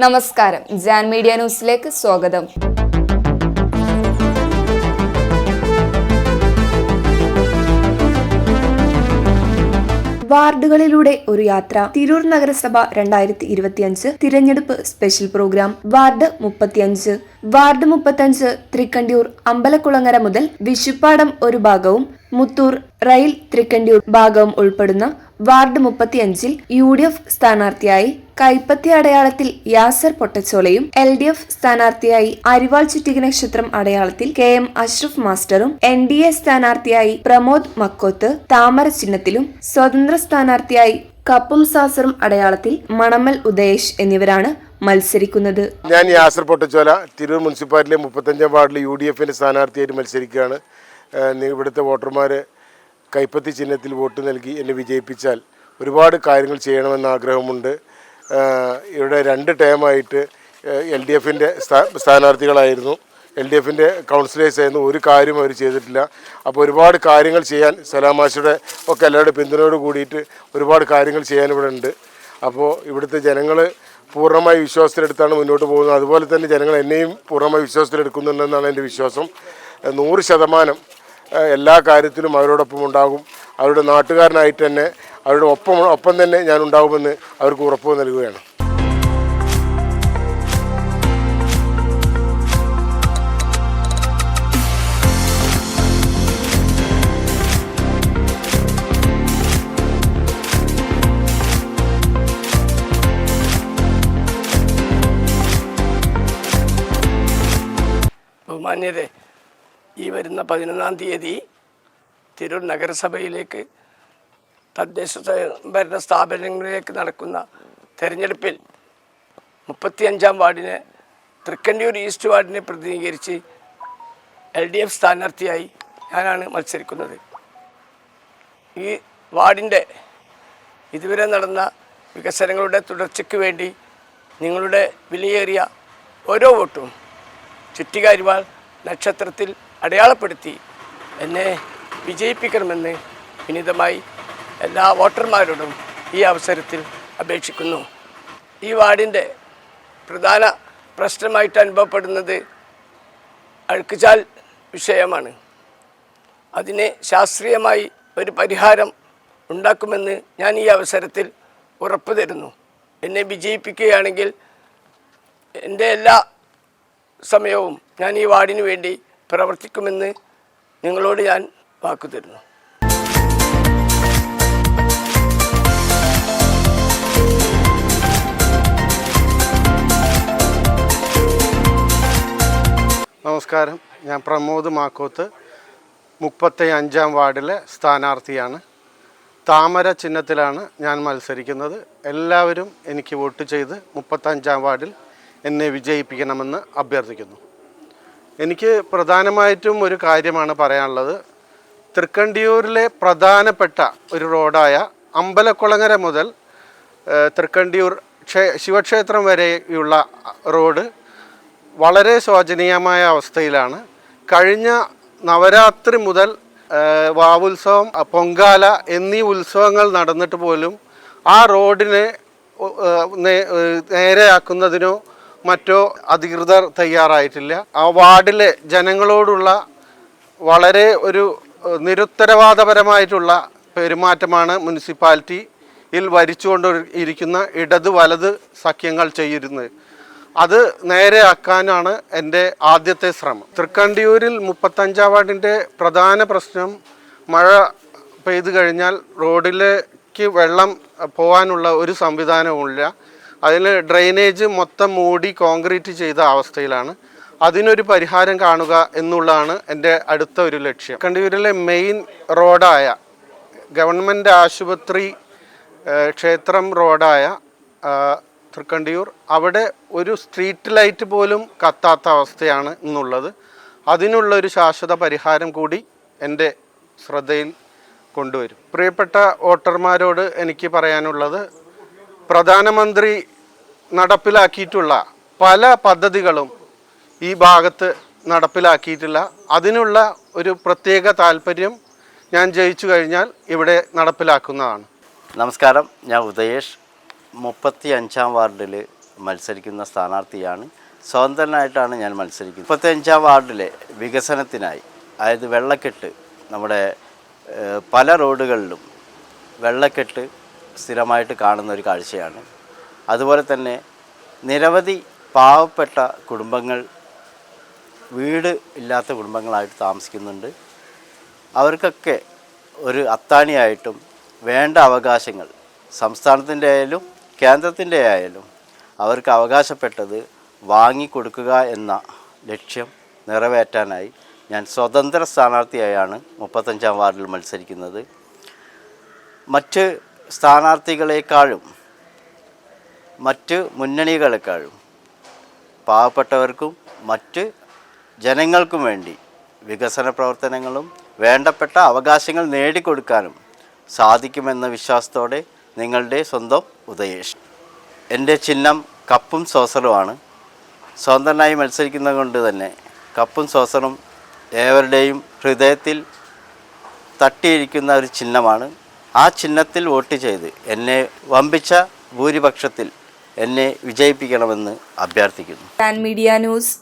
നമസ്കാരം. ജാൻ മീഡിയ ന്യൂസിലേക്ക് സ്വാഗതം. വാർഡുകളിലൂടെ ഒരു യാത്ര. തിരൂർ നഗരസഭ രണ്ടായിരത്തി ഇരുപത്തിയഞ്ച് തിരഞ്ഞെടുപ്പ് സ്പെഷ്യൽ പ്രോഗ്രാം. വാർഡ് മുപ്പത്തിയഞ്ച്. വാർഡ് മുപ്പത്തഞ്ച് തൃക്കണ്ടിയൂർ അമ്പലക്കുളങ്ങര മുതൽ വിശുപ്പാടം ഒരു ഭാഗവും മുത്തൂർ റെയിൽ തൃക്കണ്ടിയൂർ ഭാഗവും ഉൾപ്പെടുന്ന വാർഡ് മുപ്പത്തിയഞ്ചിൽ യു ഡി എഫ് സ്ഥാനാർത്ഥിയായി കൈപ്പത്തി അടയാളത്തിൽ യാസർ പൊട്ടച്ചോളയും എൽ ഡി എഫ് സ്ഥാനാർത്ഥിയായി അരിവാൾ ചുറ്റിക നക്ഷത്രം അടയാളത്തിൽ കെ എം അഷ്റഫ് മാസ്റ്ററും എൻ ഡി എ സ്ഥാനാർത്ഥിയായി പ്രമോദ് മക്കോത്ത് താമര ചിഹ്നത്തിലും സ്വതന്ത്ര സ്ഥാനാർത്ഥിയായി കപ്പും സാസറും അടയാളത്തിൽ മണമൽ ഉദയേഷ് എന്നിവരാണ് മത്സരിക്കുന്നത്. ഞാൻ യാസർ പൊട്ടച്ചോല തിരൂർ മുനിസിപ്പാലിറ്റിയിലെ മുപ്പത്തഞ്ചാം വാർഡിൽ യു ഡി എഫിന്റെ സ്ഥാനാർത്ഥിയായിട്ട് മത്സരിക്കുകയാണ്. ഇവിടുത്തെ വോട്ടർമാർ കൈപ്പത്തി ചിഹ്നത്തിൽ വോട്ട് നൽകി എന്നെ വിജയിപ്പിച്ചാൽ ഒരുപാട് കാര്യങ്ങൾ ചെയ്യണമെന്ന് ആഗ്രഹമുണ്ട്. ഇവിടെ രണ്ട് ടേമായിട്ട് എൽ ഡി എഫിന്റെ സ്ഥാനാർത്ഥികളായിരുന്നു. എൽ ഡി എഫിന്റെ കൗൺസിലേഴ്സ് ആയിരുന്നു. ഒരു കാര്യം അവർ ചെയ്തിട്ടില്ല. അപ്പോൾ ഒരുപാട് കാര്യങ്ങൾ ചെയ്യാൻ സലാമാശയുടെ ഒക്കെ എല്ലാവരുടെ പിന്തുണയോട് കൂടിയിട്ട് ഒരുപാട് കാര്യങ്ങൾ ചെയ്യാൻ ഇവിടെ ഉണ്ട്. അപ്പോൾ ഇവിടുത്തെ ജനങ്ങൾ പൂർണമായി വിശ്വാസത്തിലെടുത്താണ് മുന്നോട്ട് പോകുന്നത്. അതുപോലെ തന്നെ ജനങ്ങൾ എന്നെയും പൂർണമായി വിശ്വാസത്തിലെടുക്കുന്നുണ്ടെന്നാണ് എന്റെ വിശ്വാസം. നൂറ് ശതമാനം എല്ലാ കാര്യത്തിലും അവരോടൊപ്പം ഉണ്ടാകും. അവരുടെ നാട്ടുകാരനായിട്ട് തന്നെ അവരുടെ ഒപ്പം ഒപ്പം തന്നെ ഞാൻ ഉണ്ടാവുമെന്ന് അവർക്ക് ഉറപ്പ് നൽകുകയാണ്. ബഹുമാന്യരെ ഈ വരുന്ന പതിനൊന്നാം തീയതി തിരൂർ നഗരസഭയിലേക്ക് തദ്ദേശ ഭരണ സ്ഥാപനങ്ങളിലേക്ക് നടക്കുന്ന തെരഞ്ഞെടുപ്പിൽ മുപ്പത്തിയഞ്ചാം വാർഡിനെ തൃക്കണ്ടിയൂർ ഈസ്റ്റ് വാർഡിനെ പ്രതിനിധീകരിച്ച് എൽ ഡി എഫ് സ്ഥാനാർത്ഥിയായി ഞാനാണ് മത്സരിക്കുന്നത്. ഈ വാർഡിന്റെ ഇതുവരെ നടന്ന വികസനങ്ങളുടെ തുടർച്ചയ്ക്ക് വേണ്ടി നിങ്ങളുടെ വിലയേറിയ ഓരോ വോട്ടും ചുറ്റികാരിവാൾ നക്ഷത്രത്തിൽ അടയാളപ്പെടുത്തി എന്നെ വിജയിപ്പിക്കണമെന്ന് വിനീതമായി എല്ലാ വോട്ടർമാരോടും ഈ അവസരത്തിൽ അപേക്ഷിക്കുന്നു. ഈ വാർഡിന്റെ പ്രധാന പ്രശ്നമായിട്ട് അനുഭവപ്പെടുന്നത് അഴുക്കുചാൽ വിഷയമാണ്. അതിന് ശാസ്ത്രീയമായി ഒരു പരിഹാരം ഉണ്ടാക്കുമെന്ന് ഞാൻ ഈ അവസരത്തിൽ ഉറപ്പ് തരുന്നു. എന്നെ വിജയിപ്പിക്കുകയാണെങ്കിൽ എന്റെ എല്ലാ സമയവും ഞാൻ ഈ വാർഡിന് വേണ്ടി പ്രവർത്തിക്കുമെന്ന് നിങ്ങളോട് ഞാൻ വാക്കു തരുന്നു. നമസ്കാരം. ഞാൻ പ്രമോദ് മാക്കോത്ത് മുപ്പത്തി അഞ്ചാം വാർഡിലെ സ്ഥാനാർത്ഥിയാണ്. താമര ചിഹ്നത്തിലാണ് ഞാൻ മത്സരിക്കുന്നത്. എല്ലാവരും എനിക്ക് വോട്ട് ചെയ്ത് മുപ്പത്തഞ്ചാം വാർഡിൽ എന്നെ വിജയിപ്പിക്കണമെന്ന് അഭ്യർത്ഥിക്കുന്നു. എനിക്ക് പ്രധാനമായിട്ടും ഒരു കാര്യമാണ് പറയാനുള്ളത്. തൃക്കണ്ടിയൂരിലെ പ്രധാനപ്പെട്ട ഒരു റോഡായ അമ്പലക്കുളങ്ങര മുതൽ തൃക്കണ്ടിയൂർ ക്ഷേ ശിവക്ഷേത്രം വരെയുള്ള റോഡ് വളരെ ശോചനീയമായ അവസ്ഥയിലാണ്. കഴിഞ്ഞ നവരാത്രി മുതൽ വാവുത്സവം പൊങ്കാല എന്നീ ഉത്സവങ്ങൾ നടന്നിട്ട് പോലും ആ റോഡിനെ നേരെയാക്കുന്നതിനോ മറ്റോ അധികൃതർ തയ്യാറായിട്ടില്ല. ആ വാർഡിലെ ജനങ്ങളോടുള്ള വളരെ ഒരു നിരുത്തരവാദപരമായിട്ടുള്ള പെരുമാറ്റമാണ് മുനിസിപ്പാലിറ്റിയിൽ വരിച്ചുകൊണ്ടിരിക്കുന്ന ഇടത് വലത് സഖ്യങ്ങൾ ചെയ്യുന്നത് അത് നേരെയാക്കാനാണ് എന്റെ ആദ്യത്തെ ശ്രമം. തൃക്കണ്ടിയൂരിൽ മുപ്പത്തഞ്ചാം വാർഡിന്റെ പ്രധാന പ്രശ്നം മഴ പെയ്തു കഴിഞ്ഞാൽ റോഡിലേക്ക് വെള്ളം പോകാനുള്ള ഒരു സംവിധാനവുമില്ല. അതിൽ ഡ്രെയിനേജ് മൊത്തം മൂടി കോൺക്രീറ്റ് ചെയ്ത അവസ്ഥയിലാണ്. അതിനൊരു പരിഹാരം കാണുക എന്നുള്ളതാണ് എന്റെ അടുത്ത ഒരു ലക്ഷ്യം. കണ്ടിയൂരിലെ മെയിൻ റോഡായ ഗവൺമെന്റ് ആശുപത്രി ക്ഷേത്രം റോഡായ തൃക്കണ്ടിയൂർ. അവിടെ ഒരു സ്ട്രീറ്റ് ലൈറ്റ് പോലും കത്താത്ത അവസ്ഥയാണ് ഇന്നുള്ളത്. അതിനുള്ള ഒരു ശാശ്വത പരിഹാരം കൂടി എന്റെ ശ്രദ്ധയിൽ കൊണ്ടുവരും. പ്രിയപ്പെട്ട വോട്ടർമാരോട് എനിക്ക് പറയാനുള്ളത് പ്രധാനമന്ത്രി നടപ്പിലാക്കിയിട്ടുള്ള പല പദ്ധതികളും ഈ ഭാഗത്ത് നടപ്പിലാക്കിയിട്ടില്ല. അതിനുള്ള ഒരു പ്രത്യേക താല്പര്യം ഞാൻ ജയിച്ചു കഴിഞ്ഞാൽ ഇവിടെ നടപ്പിലാക്കുന്നതാണ്. നമസ്കാരം ഞാൻ ഉദയേഷ്. മുപ്പത്തി അഞ്ചാം വാർഡിൽ മത്സരിക്കുന്ന സ്ഥാനാർത്ഥിയാണ്. സ്വതന്ത്രനായിട്ടാണ് ഞാൻ മത്സരിക്കുന്നത്. മുപ്പത്തഞ്ചാം വാർഡിലെ വികസനത്തിനായി അതായത് വെള്ളക്കെട്ട് നമ്മുടെ പല റോഡുകളിലും വെള്ളക്കെട്ട് സ്ഥിരമായിട്ട് കാണുന്ന ഒരു കാഴ്ചയാണ്. അതുപോലെ തന്നെ നിരവധി പാവപ്പെട്ട കുടുംബങ്ങൾ വീട് ഇല്ലാത്ത കുടുംബങ്ങളായിട്ട് താമസിക്കുന്നുണ്ട്. അവർക്കൊക്കെ ഒരു അത്താണിയായിട്ടും വേണ്ട അവകാശങ്ങൾ സംസ്ഥാനത്തിന്റെ ആയാലും കേന്ദ്രത്തിന്റെ ആയാലും അവർക്ക് അവകാശപ്പെട്ടത് വാങ്ങിക്കൊടുക്കുക എന്ന ലക്ഷ്യം നിറവേറ്റാനായി ഞാൻ സ്വതന്ത്ര സ്ഥാനാർത്ഥിയായാണ് മുപ്പത്തഞ്ചാം വാർഡിൽ മത്സരിക്കുന്നത്. മറ്റ് സ്ഥാനാർത്ഥികളെക്കാളും മറ്റ് മുന്നണികളെക്കാളും പാവപ്പെട്ടവർക്കും മറ്റ് ജനങ്ങൾക്കും വേണ്ടി വികസന പ്രവർത്തനങ്ങളും വേണ്ടപ്പെട്ട അവകാശങ്ങൾ നേടിക്കൊടുക്കാനും സാധിക്കുമെന്ന വിശ്വാസത്തോടെ നിങ്ങളുടെ സ്വന്തം ഉദയേഷ്. എന്റെ ചിഹ്നം കപ്പും സോസറുമാണ്. സ്വതന്ത്രനായി മത്സരിക്കുന്നത് കൊണ്ട് തന്നെ കപ്പും സോസറും ഏവരുടെയും ഹൃദയത്തിൽ തട്ടിയിരിക്കുന്ന ഒരു ചിഹ്നമാണ്. ആ ചിഹ്നത്തിൽ വോട്ട് ചെയ്ത് എന്നെ വമ്പിച്ച ഭൂരിപക്ഷത്തിൽ എന്നെ വിജയിപ്പിക്കണമെന്ന് അഭ്യർത്ഥിക്കുന്നു. Media news